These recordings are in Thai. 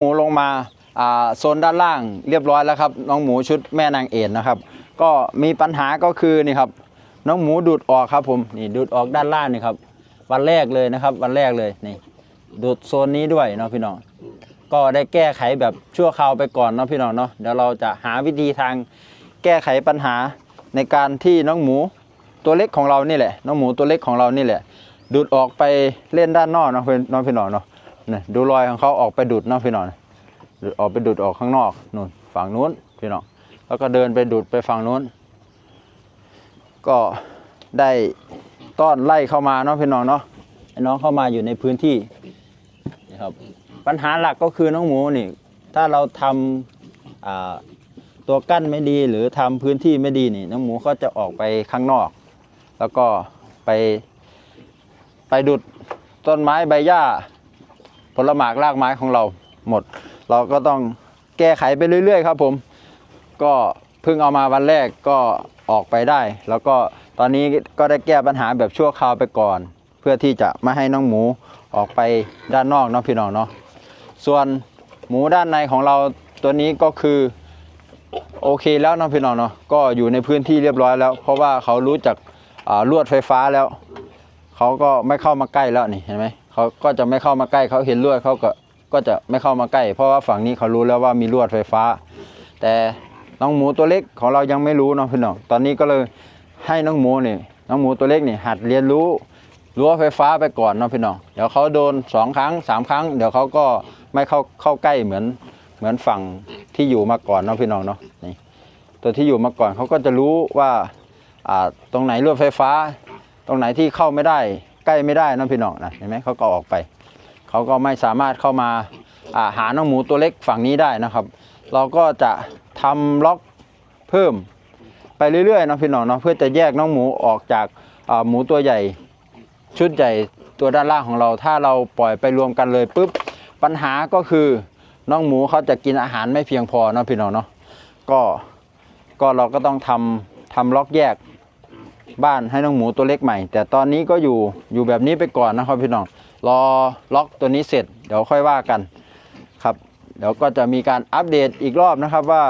หมูลงมาโซนด้านล่างเรียบร้อยแล้วครับ น้องหมูชุดแม่นางเอ็นนะครับ ก็มีปัญหาก็คือนี่ครับ น้องหมูดูดออกครับผมนี่ดูดออกด้านล่างนี่ครับ วันแรกเลยนะครับ วันแรกเลยนี่ดูดโซนนี้ด้วยเนาะพี่น้องก็ได้แก้ไขแบบชั่วคราวไปก่อนเนาะพี่น้องเนาะเดี๋ยวเราจะหาวิธีทางแก้ไขปัญหาในการที่น้องหมูตัวเล็กของเรานี่แหละ น้องหมูตัวเล็กของเรานี่แหละ ดูดออกไปเล่นด้านนอกเนาะพี่น้องพี่น้องเนาะ นี่ดูรอยของเขาออกไปดูดเนาะพี่น้องดูดออกไปดูดออกข้างนอกนู่นฝั่งนู้นพี่น้องแล้วก็เดินไปดูดไปฝั่งนู้น ก็ได้ต้อนไล่เข้ามาเนาะพี่น้องเนาะให้น้องเข้ามาอยู่ในพื้นที่นะครับปัญหาหลักก็คือน้องหมูนี่ ถ้าเราทำตัวกั้นไม่ดีหรือทำพื้นที่ไม่ดีนี่ น้องหมูก็จะออกไปข้างนอก แล้วก็ไปไปดุดต้นไม้ใบหญ้า ผลหมากรากไม้ของเราหมด เราก็ต้องแก้ไขไปเรื่อย ๆ ครับผม ก็เพิ่งเอามาวันแรกก็ออกไปได้ แล้วก็ตอนนี้ก็ได้แก้ปัญหาแบบชั่วคราวไปก่อน เพื่อที่จะไม่ให้น้องหมูออกไปด้านนอกเนาะพี่น้องเนาะส่วนหมูด้านในของเราตัวนี้ก็คือโอเคแล้วเนาะพี่น้องเนาะก็อยู่ในพื้นที่เรียบร้อยแล้ว เพราะว่าเขารู้จักลวดไฟฟ้าแล้ว เขาก็ไม่เข้ามาใกล้แล้วนี่เห็นไหม เขาก็จะไม่เข้ามาใกล้เขาเห็นลวดเขาก็ก็จะไม่เข้ามาใกล้ เพราะว่าฝั่งนี้เขารู้แล้วว่ามีลวดไฟฟ้า แต่น้องหมูตัวเล็กของเรายังไม่รู้เนาะพี่น้องตอนนี้ก็เลยให้น้องหมูนี่น้องหมูตัวเล็กนี่หัดเรียนรู้รั้วไฟฟ้าไปก่อนเนาะพี่น้องเดี๋ยวเขาโดนสองครั้งสามครั้ง เดี๋ยวเขาก็ไม่เข้าเข้าใกล้เหมือนเหมือนฝั่งที่อยู่มาก่อนเนาะพี่น้องเนาะนี่ตัวที่อยู่มาก่อนเขาก็จะรู้ว่าอ่าตรงไหนลวดไฟฟ้า ตรงไหนที่เข้าไม่ได้ ใกล้ไม่ได้เนาะพี่น้องนะเห็นไหมเขาก็ออกไป เขาก็ไม่สามารถเข้ามาอาหาน้องหมูตัวเล็กฝั่งนี้ได้นะครับ เราก็จะทำล็อกเพิ่มไปเรื่อยๆเนาะพี่น้องเนาะเพื่อจะแยกน้องหมูออกจากหมูตัวใหญ่ ชุดใหญ่ตัวด้านล่างของเรา ถ้าเราปล่อยไปรวมกันเลยปุ๊บปัญหาก็คือน้องหมูเขาจะกินอาหารไม่เพียงพอเนาะพี่น้องเนาะก็ก็เราก็ต้องทำทำล็อกแยก บ้านให้น้องหมูตัวเล็กใหม่ แต่ตอนนี้ก็อยู่อยู่แบบนี้ไปก่อนนะครับพี่น้องรอล็อกตัวนี้เสร็จเดี๋ยวค่อยว่ากันครับ เดี๋ยวก็จะมีการอัปเดตอีกรอบนะครับว่า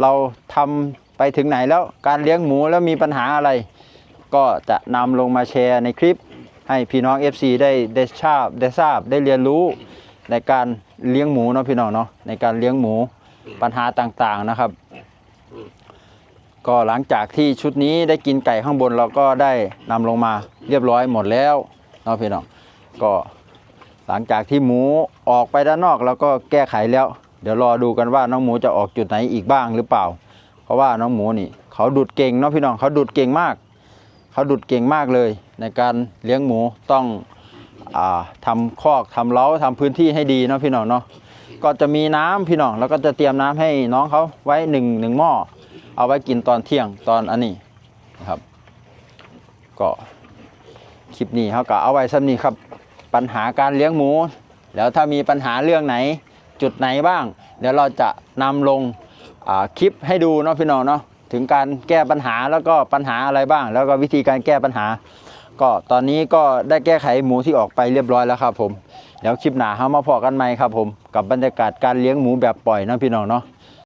เราทำไปถึงไหนแล้วการเลี้ยงหมูแล้วมีปัญหาอะไร ก็จะนำลงมาแชร์ในคลิป ให้พี่น้อง FC ได้ได้ทราบได้ทราบได้เรียนรู้ในการเลี้ยงหมูเนาะพี่น้องเนาะในการเลี้ยงหมูปัญหาต่างๆนะครับ ก็หลังจากที่ชุดนี้ได้กินไก่ข้างบนเราก็ได้นำลงมาเรียบร้อยหมดแล้วเนาะพี่น้องก็หลังจากที่หมูออกไปด้านนอกเราก็แก้ไขแล้ว เดี๋ยวรอดูกันว่าน้องหมูจะออกจุดไหนอีกบ้างหรือเปล่า เพราะว่าน้องหมูนี่เขาดูดเก่งเนาะพี่น้องเขาดูดเก่งมาก เขาดูดเก่งมากเลย ในการเลี้ยงหมูต้องอาทำคอกทำเล้าทำพื้นที่ให้ดีเนาะพี่น้องเนาะก็จะมีน้ำพี่น้องแล้วก็จะเตรียมน้ำให้น้องเขาไว้หนึ่งหนึ่งหม้อ เอาไว้กินตอนเที่ยงตอนอันนี้นะครับ ก็คลิปนี้เขาก็เอาไว้ซ้ำนี้ครับ ปัญหาการเลี้ยงหมู แล้วถ้ามีปัญหาเรื่องไหน จุดไหนบ้าง เดี๋ยวเราจะนำลงอ่าคลิปให้ดูเนาะพี่น้องเนาะถึงการแก้ปัญหาแล้วก็ปัญหาอะไรบ้าง แล้วก็วิธีการแก้ปัญหา ก็ตอนนี้ก็ได้แก้ไขหมูที่ออกไปเรียบร้อยแล้วครับผมเดี๋ยวคลิปหน้าเรามาพอกันใหมครับผมกับบรรยากาศการเลี้ยงหมูแบบปล่อยเนาะพี่น้องเนาะ